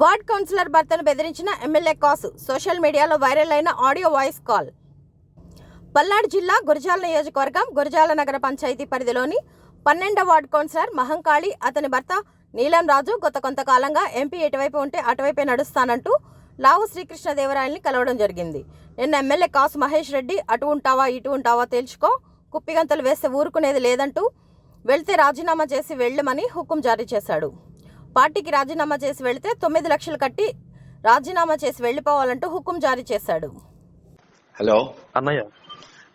Ward councillor భర్తను బెదిరించిన MLA Kasu social మీడియాలో వైరల్ అయిన ఆడియో వాయిస్ కాల్. పల్నాడు జిల్లా గురజాల నియోజకవర్గం గురజాల నగర పంచాయతీ పరిధిలోని పన్నెండవ వార్డ్ కౌన్సిలర్ మహంకాళి అతని భర్త నీలం రాజు గత కొంతకాలంగా ఎంపీ ఎటువైపు ఉంటే అటువైపే నడుస్తానంటూ లావు శ్రీకృష్ణదేవరాయల్ని కలవడం జరిగింది. నిన్న ఎమ్మెల్యే కాసు మహేష్ రెడ్డి అటు ఉంటావా ఇటు ఉంటావా తేల్చుకో కుప్పిగంతలు వేస్తే ఊరుకునేది లేదంటూ వెళ్తే రాజీనామా చేసి వెళ్ళమని హుకుం జారీ చేశాడు. పార్టీకి రాజీనామా చేసి వెళితే తొమ్మిది లక్షలు కట్టి రాజీనామా చేసి వెళ్ళిపోవాలంటూ హుకుం జారీ చేశాడు. హలో? అన్నయ్య.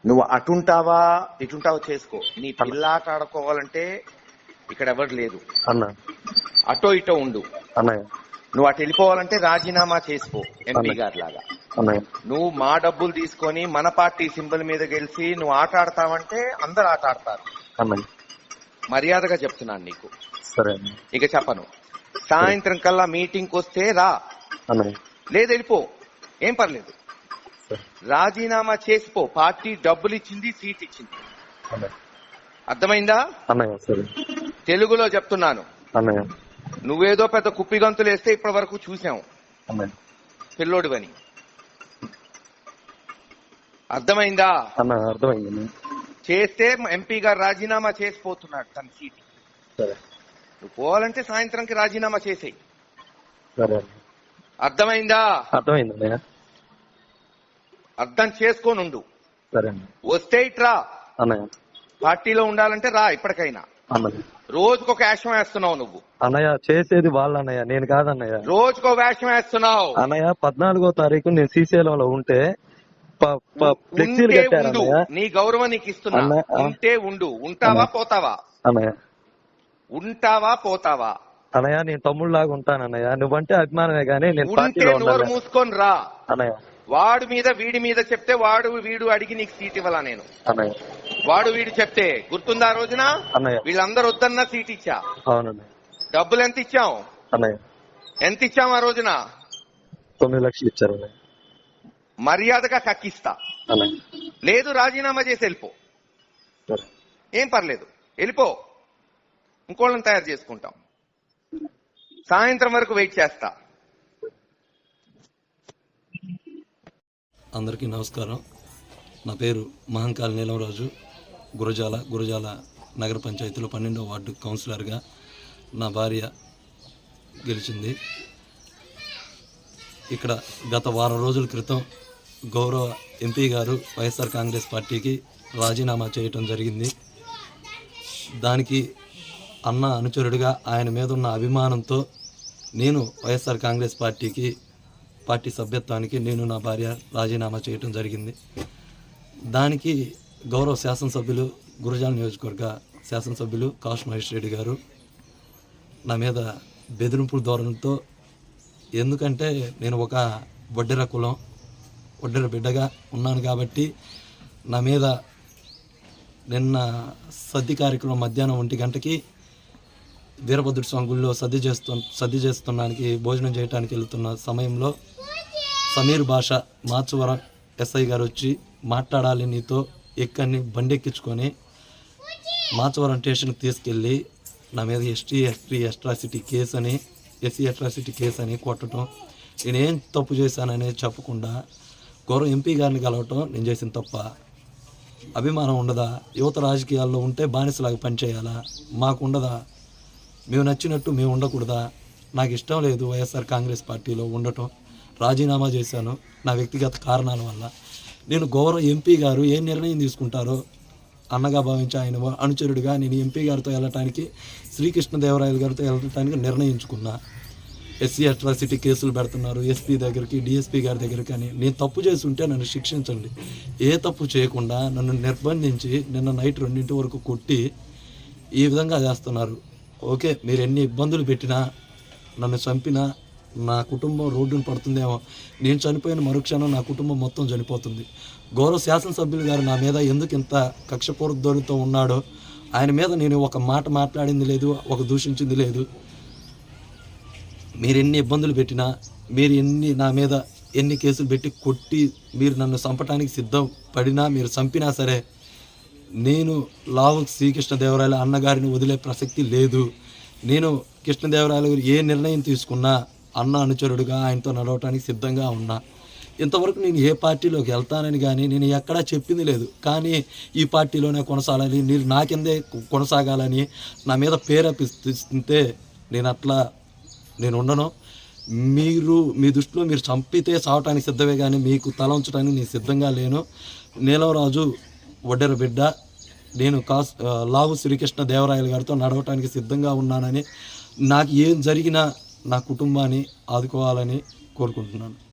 నువ్వు అటుంటావా ఇటుంటావా చేసుకో. నీ పిల్లాట ఆడుకోవాలంటే ఇక్కడ ఎవరు లేదు అన్న. అటో ఇటో ఉండు. అన్నయ్య. నువ్వు అటు వెళ్ళిపోవాలంటే రాజీనామా చేసుకో ఎంపీ అన్న. గారి లాగా అన్నయ్య. నువ్వు మా డబ్బులు తీసుకొని మన పార్టీ సింబల్ మీద గెలిచి నువ్వు ఆట ఆడతావంటే అందరు ఆట ఆడతారు. అన్నయ్య. మర్యాదగా చెప్తున్నాను నీకు. సరే ఇక చెప్పను. సాయంత్రం కల్లా మీటింగ్ వస్తే రా. లేదు వెళ్ళిపో. ఏం పర్లేదు. రాజీనామా చేసిపో. పార్టీ డబ్బులు ఇచ్చింది సీట్ ఇచ్చింది అర్థమైందా తెలుగులో చెప్తున్నాను. నువ్వేదో పెద్ద కుప్పిగంతులు వేస్తే ఇప్పటి వరకు చూసాం పిల్లోడివని. అర్థమైందా? అర్థమైంది. చేస్తే ఎంపీ గారు రాజీనామా చేసిపోతున్నాడు తన సీట్. సరే. నువ్వు పోవాలంటే సాయంత్రంకి రాజీనామా చేసేయి. అర్థమైందా? అర్థమైంది అర్థం చేసుకోనుండు సరే అన్న వస్తే ఇట్రా అన్నయ్య. పార్టీలో ఉండాలంటే రా ఇప్పటికైనా. అన్నయ్య. రోజుకొక వేషం వేస్తున్నావు నువ్వు. అన్నయ్య చేసేది వాళ్ళు అన్నయ్య నేను కాదన్నయ్య. రోజుకో వేషం వేస్తున్నావు. అన్నయ్య పద్నాలుగో తారీఖు నేను శ్రీశైలంలో ఉంటే ఫ్లెక్సీలు కట్టారు నీ గౌరవం నీకు ఇస్తున్నా. ఉంటే ఉండు. ఉంటావా. పోతావా? అన్నయ్య. ఉంటావా పోతావా? అన్నయ్య నేను తమ్ముళ్ళలాగా ఉంటాను అన్నయ్య నువ్వంటే అభిమానమే గానీ నేను ఉంటే నోరు మూసుకొని రా. అన్నయ్య. వాడు మీద వీడి మీద చెప్తే వాడు వీడు అడిగి నీకు సీట్ ఇవ్వాలా నేను. అన్నయ్య. వాడు వీడు చెప్తే గుర్తుందా ఆ రోజున? వీళ్ళందరూ వద్దన్నా సీట్ ఇచ్చా. డబ్బులు ఎంత ఇచ్చాం అన్నయ్య. ఎంత ఇచ్చాం ఆ రోజున? తొమ్మిది లక్షలు ఇచ్చారు అన్నయ్య. మర్యాదగా కక్కిస్తా. లేదు రాజీనామా చేసి వెళ్ళిపో. ఏం పర్లేదు. వెళ్ళిపో. ఇంకోళ్ళని తయారు చేసుకుంటాం. సాయంత్రం వరకు వెయిట్ చేస్తా. అందరికీ నమస్కారం. నా పేరు మహంకాల్ నీలంరాజు గురజాల గురజాల నగర పంచాయతీలో పన్నెండవ వార్డు కౌన్సిలర్గా నా భార్య గెలిచింది. ఇక్కడ గత వారం రోజుల క్రితం గౌరవ ఎంపీ గారు వైఎస్ఆర్ కాంగ్రెస్ పార్టీకి రాజీనామా చేయటం జరిగింది. దానికి అన్న అనుచరుడిగా ఆయన మీద ఉన్న అభిమానంతో నేను వైఎస్ఆర్ కాంగ్రెస్ పార్టీకి పార్టీ సభ్యత్వానికి నేను నా భార్య రాజీనామా చేయటం జరిగింది. దానికి గౌరవ శాసనసభ్యులు గురజాల నియోజకవర్గ శాసనసభ్యులు కాశ్ మహేష్ రెడ్డి గారు నా మీద బెదిరింపుల ధోరణితో ఎందుకంటే నేను ఒక వడ్డెర కులం వడ్డెర బిడ్డగా ఉన్నాను కాబట్టి నా మీద నిన్న సద్ది కార్యక్రమం మధ్యాహ్నం ఒంటి గంటకి వీరభద్రుడు స్వామి గుళ్ళో సద్ది చేస్తు సద్ది చేస్తున్నానికి భోజనం చేయడానికి వెళ్తున్న సమయంలో సమీర్ భాష మాచువరం ఎస్ఐ గారు వచ్చి మాట్లాడాలి నీతో ఎక్కడిని బండెక్కించుకొని మాచవరం స్టేషన్కి తీసుకెళ్ళి నా మీద ఎస్టీ ఎస్టీ ఎస్ట్రాసిటీ కేసు అని ఎస్సీ అట్రాసిటీ కేసు అని కొట్టడం నేనేం తప్పు చేశాననేది చెప్పకుండా గౌరవ ఎంపీ గారిని కలవటం నేను చేసిన తప్ప అభిమానం ఉండదా? యువత రాజకీయాల్లో ఉంటే బానిసలాగా పనిచేయాలా? మాకు ఉండదా? మేము నచ్చినట్టు మేము ఉండకూడదా? నాకు ఇష్టం లేదు వైఎస్ఆర్ కాంగ్రెస్ పార్టీలో ఉండటం. రాజీనామా చేశాను నా వ్యక్తిగత కారణాల వల్ల. నేను గౌరవ ఎంపీ గారు ఏ నిర్ణయం తీసుకుంటారో అన్నగా భావించి ఆయన అనుచరుడిగా నేను ఎంపీ గారితో వెళ్ళటానికి శ్రీకృష్ణదేవరాయలు గారితో వెళ్ళటానికి నిర్ణయించుకున్నా. ఎస్సీ అట్రాసిటీ కేసులు పెడుతున్నారు. ఎస్పీ దగ్గరికి డిఎస్పీ గారి దగ్గరికి అని. నేను తప్పు చేసి ఉంటే నన్ను శిక్షించండి. ఏ తప్పు చేయకుండా నన్ను నిర్బంధించి నిన్న నైట్ రెండింటి వరకు కొట్టి ఈ విధంగా చేస్తున్నారు. ఓకే మీరు ఎన్ని ఇబ్బందులు పెట్టినా నన్ను చంపినా నా కుటుంబం రోడ్డును పడుతుందేమో. నేను చనిపోయిన మరుక్షణం నా కుటుంబం మొత్తం చనిపోతుంది. గౌరవ శాసనసభ్యులు గారు నా మీద ఎందుకు ఇంత కక్షపూర్ధోరణితో ఉన్నాడో ఆయన మీద నేను ఒక మాట మాట్లాడింది లేదు ఒక దూషించింది లేదు. మీరు ఎన్ని ఇబ్బందులు పెట్టినా మీరు ఎన్ని నా మీద ఎన్ని కేసులు పెట్టి కొట్టి మీరు నన్ను చంపటానికి సిద్ధం పడినా మీరు చంపినా సరే నేను లావు శ్రీకృష్ణదేవరాయల అన్నగారిని వదిలే ప్రసక్తి లేదు. నేను కృష్ణదేవరాయల గారు ఏ నిర్ణయం తీసుకున్నా అన్న అనుచరుడుగా ఆయనతో నడవటానికి సిద్ధంగా ఉన్నా. ఇంతవరకు నేను ఏ పార్టీలోకి వెళ్తానని కానీ నేను ఎక్కడా చెప్పింది లేదు. కానీ ఈ పార్టీలోనే కొనసాగాలని మీరు నా కిందే కొనసాగాలని నా మీద ప్రేరేపిస్తుంటే నేను అట్లా నేను ఉండను. మీరు మీ దృష్టిలో మీరు చంపితే చావటానికి సిద్ధమే కానీ మీకు తల ఉంచడానికి నేను సిద్ధంగా లేను. నీలవరాజు వడ్డెర బిడ్డ నేను కాస్ లావు శ్రీకృష్ణ దేవరాయలు గారితో నడవటానికి సిద్ధంగా ఉన్నానని నాకు ఏం జరిగినా నా కుటుంబాన్ని ఆదుకోవాలని కోరుకుంటున్నాను.